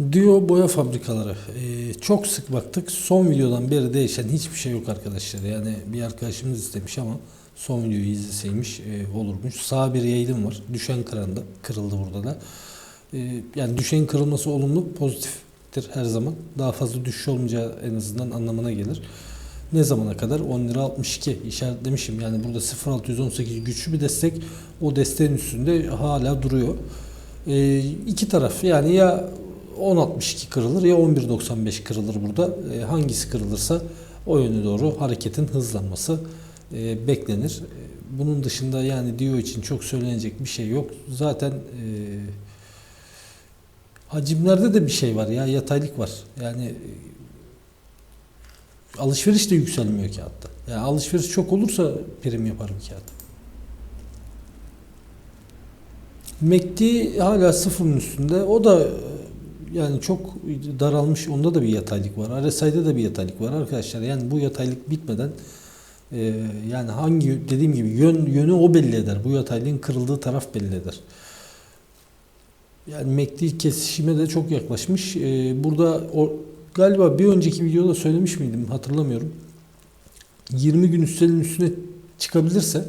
Dio boya fabrikaları. Ee, çok sık baktık. Son videodan beri değişen hiçbir şey yok arkadaşlar. Yani bir arkadaşımız istemiş ama son videoyu izleseymiş e, olurmuş. Sağ bir yayılım var. Düşen kırıldı. Kırıldı burada da. Ee, yani düşen kırılması olumlu, pozitiftir her zaman. Daha fazla düşüş olmayacağı en azından anlamına gelir. Ne zamana kadar? 10 lira 62 işaretlemişim. Yani burada 0.618 güçlü bir destek. O desteğin üstünde hala duruyor. Ee, iki taraf yani ya 10.62 kırılır ya 11.95 kırılır burada. Ee, hangisi kırılırsa o yöne doğru hareketin hızlanması e, beklenir. Ee, Bunun dışında yani Dio için çok söylenecek bir şey yok. Zaten e, hacimlerde de bir şey var ya yataylık var. Yani e, alışveriş de yükselmiyor kağıtta. Yani alışveriş çok olursa prim yaparım kağıt. MACD hala sıfırın üstünde. O da e, yani çok daralmış. Onda da bir yataylık var. RSI'de de bir yataylık var arkadaşlar. Yani bu yataylık bitmeden e, yani hangi dediğim gibi yön yönü o belli eder. Bu yataylığın kırıldığı taraf belli eder. Yani MACD kesişime de çok yaklaşmış. E, burada o, galiba bir önceki videoda söylemiş miydim hatırlamıyorum. 20 gün üstelin üstüne çıkabilirse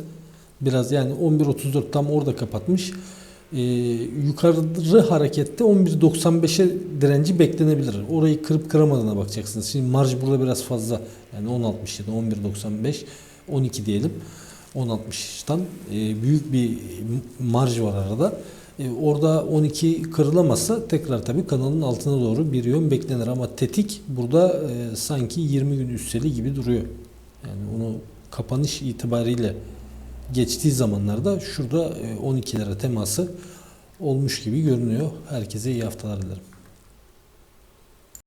biraz yani 11.34 tam orada kapatmış. Ee, yukarı harekette 11.95'e direnci beklenebilir. Orayı kırıp kıramadığına bakacaksınız. Şimdi marj burada biraz fazla. Yani 10.60 ya da 11.95 12 diyelim. 10.60'tan e, büyük bir marj var arada. E, orada 12 kırılamazsa tekrar tabii kanalın altına doğru bir yön beklenir ama tetik burada e, sanki 20 gün üsteli gibi duruyor. Yani onu kapanış itibariyle geçtiği zamanlarda şurada e, 12'lere teması olmuş gibi görünüyor. Herkese iyi haftalar dilerim.